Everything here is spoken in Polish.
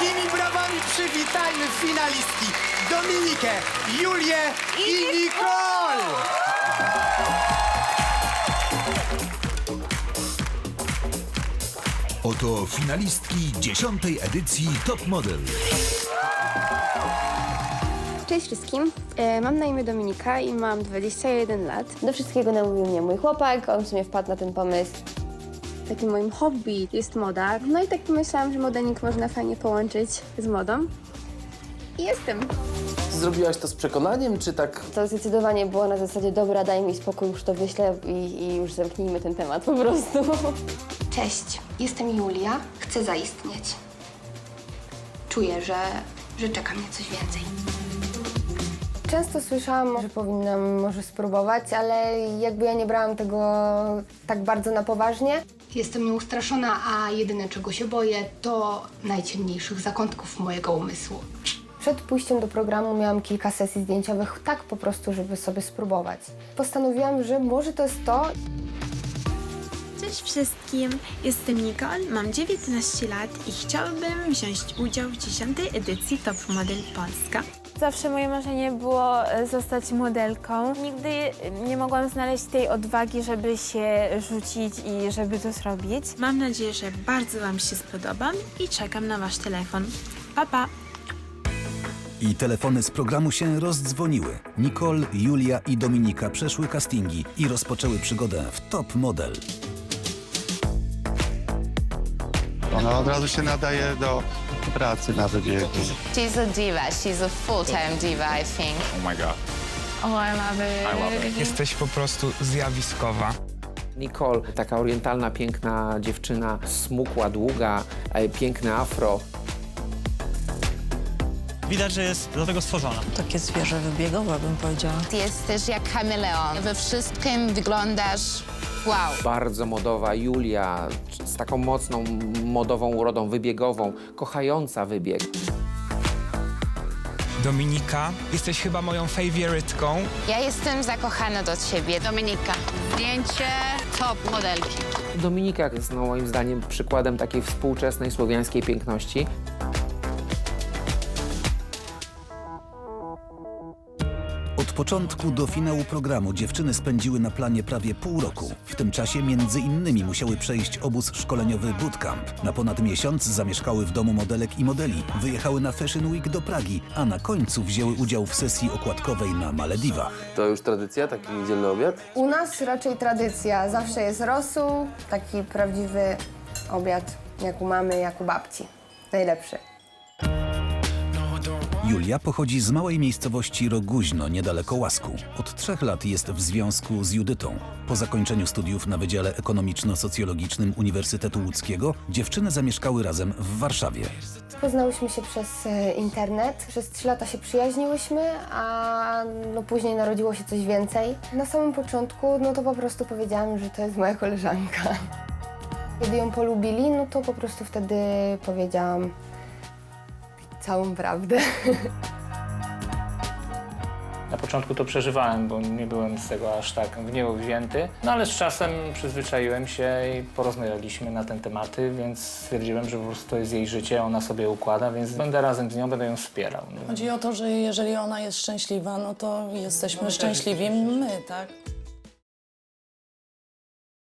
Wielkimi brawami przywitajmy finalistki Dominikę, Julię i Nicole! Oto finalistki dziesiątej edycji Top Model. Cześć wszystkim, e, mam na imię Dominika i mam 21 lat. Do wszystkiego namówił mnie mój chłopak, on w sumie wpadł na ten pomysł. Takim moim hobby jest moda, no i tak pomyślałam, że modeling można fajnie połączyć z modą. I jestem. Zrobiłaś to z przekonaniem, czy tak To zdecydowanie było na zasadzie, dobra, daj mi spokój, już to wyślę i, i już zamknijmy ten temat po prostu. Cześć, jestem Julia, chcę zaistnieć. Czuję, że, że czeka mnie coś więcej. Często słyszałam, że powinnam może spróbować, ale jakby ja nie brałam tego tak bardzo na poważnie. Jestem nieustraszona, a jedyne czego się boję to najciemniejszych zakątków mojego umysłu. Przed pójściem do programu miałam kilka sesji zdjęciowych, tak po prostu, żeby sobie spróbować. Postanowiłam, że może to jest to. Cześć wszystkim, jestem Nicole, mam 19 lat i chciałabym wziąć udział w 10 edycji Top Model Polska. Zawsze moje marzenie było e, zostać modelką. Nigdy nie mogłam znaleźć tej odwagi, żeby się rzucić i żeby to zrobić. Mam nadzieję, że bardzo Wam się spodobam i czekam na Wasz telefon. Pa, pa! I telefony z programu się rozdzwoniły. Nicole, Julia i Dominika przeszły castingi i rozpoczęły przygodę w Top Model. Ona od razu się nadaje do pracy na wybiegu. She's a diva. She's a full-time diva, I think. Oh my god. Oh, I love it. Jesteś po prostu zjawiskowa. Nicole, taka orientalna, piękna dziewczyna, smukła, długa, e, piękne afro. Widać, że jest do tego stworzona. Takie zwierzę wybiegowe, bym powiedziała. Jesteś jak kameleon. We wszystkim wyglądasz wow. Bardzo modowa Julia, z taką mocną modową urodą, wybiegową, kochająca wybieg. Dominika, jesteś chyba moją faworytką. Ja jestem zakochana do ciebie. Dominika. Zdjęcie top modelki. Dominika jest no, moim zdaniem przykładem takiej współczesnej słowiańskiej piękności. Od początku do finału programu dziewczyny spędziły na planie prawie pół roku. W tym czasie między innymi musiały przejść obóz szkoleniowy bootcamp. Na ponad miesiąc zamieszkały w domu modelek i modeli, wyjechały na Fashion Week do Pragi, a na końcu wzięły udział w sesji okładkowej na Malediwach. To już tradycja, taki niedzielny obiad? U nas raczej tradycja. Zawsze jest rosół, taki prawdziwy obiad, jak u mamy, jak u babci. Najlepszy. Julia pochodzi z małej miejscowości Roguźno, niedaleko Łasku. Od trzech lat jest w związku z Judytą. Po zakończeniu studiów na Wydziale Ekonomiczno-Socjologicznym Uniwersytetu Łódzkiego dziewczyny zamieszkały razem w Warszawie. Poznałyśmy się przez e, internet. Przez trzy lata się przyjaźniłyśmy, a no później narodziło się coś więcej. Na samym początku, no to po prostu powiedziałam, że to jest moja koleżanka. Kiedy ją polubili, no to po prostu wtedy powiedziałam całą prawdę. Na początku to przeżywałem, bo nie byłem z tego aż tak w niebo wzięty. No ale z czasem przyzwyczaiłem się i porozmawialiśmy na ten tematy, więc stwierdziłem, że po prostu to jest jej życie, ona sobie układa, więc będę razem z nią, będę ją wspierał. Chodzi o to, że jeżeli ona jest szczęśliwa, no to jesteśmy szczęśliwi my, tak?